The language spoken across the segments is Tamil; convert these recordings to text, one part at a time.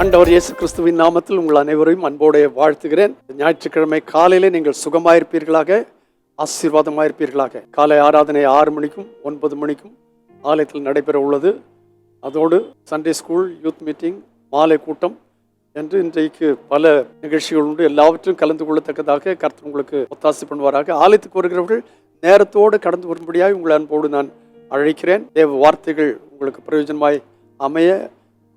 அண்டவர் இயேசு கிறிஸ்துவின் நாமத்தில் உங்கள் அனைவரையும் அன்போடு வாழ்த்துகிறேன். ஞாயிற்றுக்கிழமை காலையிலே நீங்கள் சுகமாயிருப்பீர்களாக ஆசீர்வாதமாயிருப்பீர்களாக. காலை ஆராதனை ஆறு மணிக்கும் ஒன்பது மணிக்கும் ஆலயத்தில் நடைபெற உள்ளது. அதோடு சண்டே ஸ்கூல் யூத் மீட்டிங் மாலை கூட்டம் என்று இன்றைக்கு பல நிகழ்ச்சிகள் உண்டு. எல்லாவற்றையும் கலந்து கொள்ளத்தக்கதாக கருத்து உங்களுக்கு ஒத்தாசி பண்ணுவாராக. ஆலயத்துக்கு வருகிறவர்கள் நேரத்தோடு கடந்து வரும்படியாக உங்கள் அன்போடு நான் அழைக்கிறேன். தேவ வார்த்தைகள் உங்களுக்கு பிரயோஜனமாய் அமைய.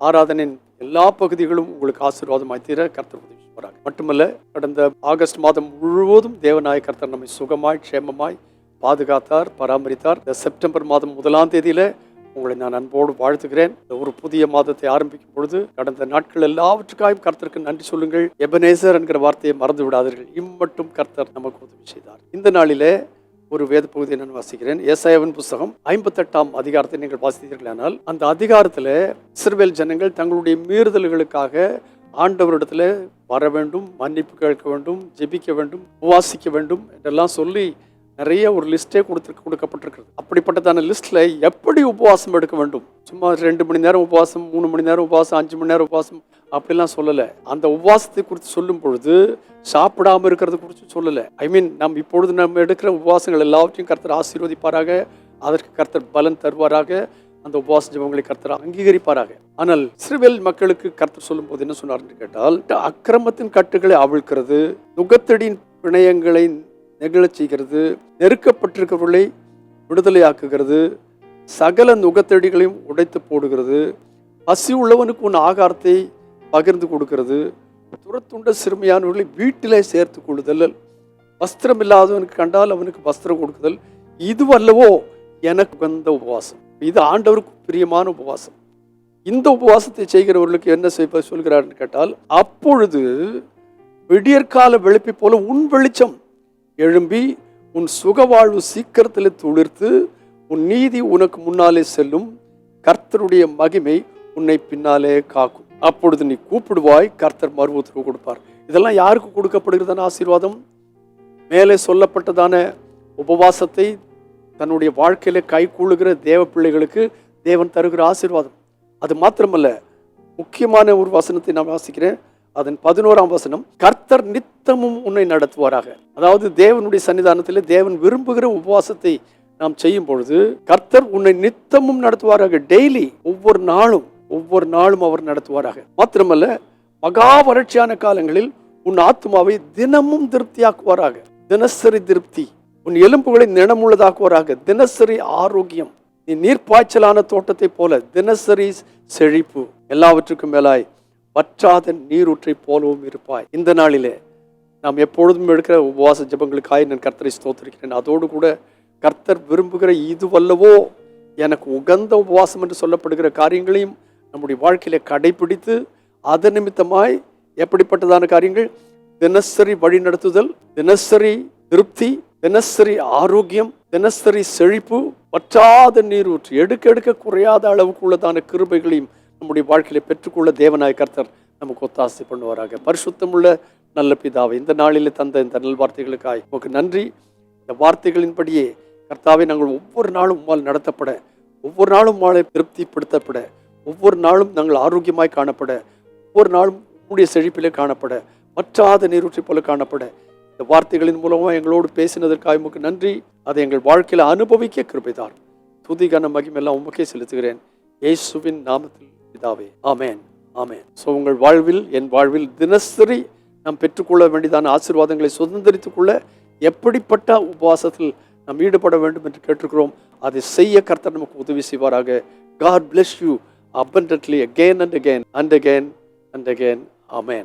ஆராதனையின் எல்லா பகுதிகளும் உங்களுக்கு ஆசீர்வாதமாய் தீர கர்த்தர் உதவி செய்வாராக. மட்டுமல்ல கடந்த ஆகஸ்ட் மாதம் முழுவதும் தேவநாய கர்த்தர் நம்மை சுகமாய் க்ஷேமமாய் பாதுகாத்தார் பராமரித்தார். இந்த செப்டம்பர் மாதம் முதலாம் தேதியில உங்களை நான் அன்போடு வாழ்த்துகிறேன். ஒரு புதிய மாதத்தை ஆரம்பிக்கும் பொழுது கடந்த நாட்கள் எல்லாவற்றுக்காயும் கர்த்தருக்கு நன்றி சொல்லுங்கள். எபனேசர் என்கிற வார்த்தையை மறந்து விடாதீர்கள் இம்மட்டும் கர்த்தர் நமக்கு உதவி செய்தார். இந்த நாளிலே ஒரு வேத பகுதியை நான் வாசிக்கிறேன். ஏசாயாவின் புஸ்தகம் ஐம்பத்தெட்டாம் அதிகாரத்தை நீங்கள் வாசித்தீர்களானால் அந்த அதிகாரத்தில் இஸ்ரவேல் ஜனங்கள் தங்களுடைய மீறுதல்களுக்காக ஆண்டவரிடத்தில் வர வேண்டும் மன்னிப்பு கேட்க வேண்டும் ஜெபிக்க வேண்டும் உபாசிக்க வேண்டும் என்றெல்லாம் சொல்லி நிறைய ஒரு லிஸ்ட்டே கொடுத்து கொடுக்கப்பட்டிருக்கிறது. அப்படிப்பட்டதான லிஸ்ட்டில் எப்படி உபவாசம் எடுக்க வேண்டும்? சும்மா ரெண்டு மணி நேரம் உபவாசம் மூணு மணி நேரம் உபவாசம் அஞ்சு மணி நேரம் உபவாசம் அப்படிலாம் சொல்லலை. அந்த உபவாசத்தை குறித்து சொல்லும் பொழுது சாப்பிடாமல் இருக்கிறது குறித்து சொல்லலை. ஐ மீன் நம் இப்பொழுது நம்ம எடுக்கிற உபவாசங்கள் எல்லாவற்றையும் கருத்தர் ஆசீர்வதிப்பாராக. அதற்கு கர்த்தர் பலன் தருவாராக. அந்த உபவாச ஜபங்களை கர்த்தர் அங்கீகரிப்பாராக. ஆனால் சிறுவேல் மக்களுக்கு கர்த்தர் சொல்லும் போது என்ன சொன்னார்னு கேட்டால் அக்கிரமத்தின் கட்டுகளை அவிழ்க்கிறது நுகத்தடியின் பிணையங்களை நெகிழச் செய்கிறது நெருக்கப்பட்டிருக்கிறவர்களை விடுதலையாக்குகிறது சகல நுகத்தடிகளையும் உடைத்து போடுகிறது பசி உள்ளவனுக்கு உன் ஆகாரத்தை பகிர்ந்து கொடுக்கிறது துரத்துண்ட சிறுமியானவர்களை வீட்டிலே சேர்த்து கொள்ளுதல் வஸ்திரம் இல்லாதவனுக்கு கண்டால் அவனுக்கு வஸ்திரம் கொடுக்குதல் இது அல்லவோ எனக்கு வந்த உபவாசம். இது ஆண்டவருக்கு பிரியமான உபவாசம். இந்த உபவாசத்தை செய்கிறவர்களுக்கு என்ன செய்ய சொல்கிறார்னு கேட்டால் அப்பொழுது விடியற்கால வெளிப்பை போல உன் வெளிச்சம் எழும்பி உன் சுகவாழ்வு சீக்கிரத்தில் துளிர்த்து உன் நீதி உனக்கு முன்னாலே செல்லும். கர்த்தருடைய மகிமை உன்னை பின்னாலே காக்கும். அப்பொழுது நீ கூப்பிடுவாய் கர்த்தர் மறு உத்தரவு கொடுப்பார். இதெல்லாம் யாருக்கு கொடுக்கப்படுகிறதான ஆசீர்வாதம்? மேலே சொல்லப்பட்டதான உபவாசத்தை தன்னுடைய வாழ்க்கையில கை கூழுகிற தேவ பிள்ளைகளுக்கு தேவன் தருகிற ஆசீர்வாதம். அது மாத்திரமல்ல முக்கியமான ஒரு வசனத்தை நான் வாசிக்கிறேன். அதன் பதினோராம் வசனம் கர்த்தர் நித்தமும் உன்னை நடத்துவாராக. அதாவது தேவனுடைய சன்னிதானத்தில் தேவன் விரும்புகிற உபவாசத்தை நாம் செய்யும் பொழுது கர்த்தர் உன்னை நித்தமும் நடத்துவாராக. டெய்லி ஒவ்வொரு நாளும் ஒவ்வொரு நாளும் அவர் நடத்துவாராக. மாத்திரமல்ல மகா வறட்சியான காலங்களில் உன் ஆத்மாவை தினமும் திருப்தியாக்குவாராக. தினசரி திருப்தி உன் எலும்புகளை நினமுள்ளதாக்குவாராக தினசரி ஆரோக்கியம் நீ நீர்ப்பாய்ச்சலான தோட்டத்தை போல தினசரி செழிப்பு. எல்லாவற்றுக்கும் மேலாய் வற்றாத நீரூற்றை போலவும் இருப்பாய். இந்த நாளிலே நாம் எப்பொழுதும் எடுக்கிற உபவாச ஜபங்களுக்காய் நான் கர்த்தரை ஸ்தோத்திருக்கிறேன். அதோடு கூட கர்த்தர் விரும்புகிற இதுவல்லவோ எனக்கு உகந்த உபவாசம் என்று சொல்லப்படுகிற காரியங்களையும் நம்முடைய வாழ்க்கையில கடைபிடித்து அது நிமித்தமாய் எப்படிப்பட்டதான காரியங்கள்? தினசரி வழி நடத்துதல் தினசரி திருப்தி தினசரி ஆரோக்கியம் தினசரி செழிப்பு வற்றாத நீரூற்று எடுக்க எடுக்க குறையாத அளவுக்கு உள்ளதான கிருபைகளையும் நம்முடைய வாழ்க்கையில பெற்றுக்கொள்ள தேவனாய் கர்த்தர் நமக்கு ஒத்தாசி பண்ணுவாராக. பரிசுத்தமுள்ள நல்ல பிதாவை இந்த நாளில் தந்த இந்த நல் வார்த்தைகளுக்காய் உங்களுக்கு நன்றி. இந்த வார்த்தைகளின்படியே கர்த்தாவை நாங்கள் ஒவ்வொரு நாளும் உம்மால் நடத்தப்பட ஒவ்வொரு நாளும் உம்மாலை திருப்திப்படுத்தப்பட ஒவ்வொரு நாளும் நாங்கள் ஆரோக்கியமாய் காணப்பட ஒவ்வொரு நாளும் உம்முடைய செழிப்பிலே காணப்பட மற்றாத நீரூற்றி போல காணப்பட. இந்த வார்த்தைகளின் மூலமாக எங்களோடு பேசினதற்காக உமக்கு நன்றி. அதை எங்கள் வாழ்க்கையில் அனுபவிக்க கிருபைதார். துதிகன மகிமெல்லாம் உமக்கே செலுத்துகிறேன். இயேசுவின் நாமத்தில் பிதாவே ஆமேன் ஆமேன். ஸோ உங்கள் வாழ்வில் என் வாழ்வில் தினசரி நாம் பெற்றுக்கொள்ள வேண்டியதான ஆசீர்வாதங்களை சுதந்திரித்துக் கொள்ள எப்படிப்பட்ட உபவாசத்தில் நாம் ஈடுபட வேண்டும் என்று கேட்டிருக்கிறோம் அதை செய்ய கர்த்தர் நமக்கு உதவி செய்வாராக. God bless you abundantly again and again and again and again amen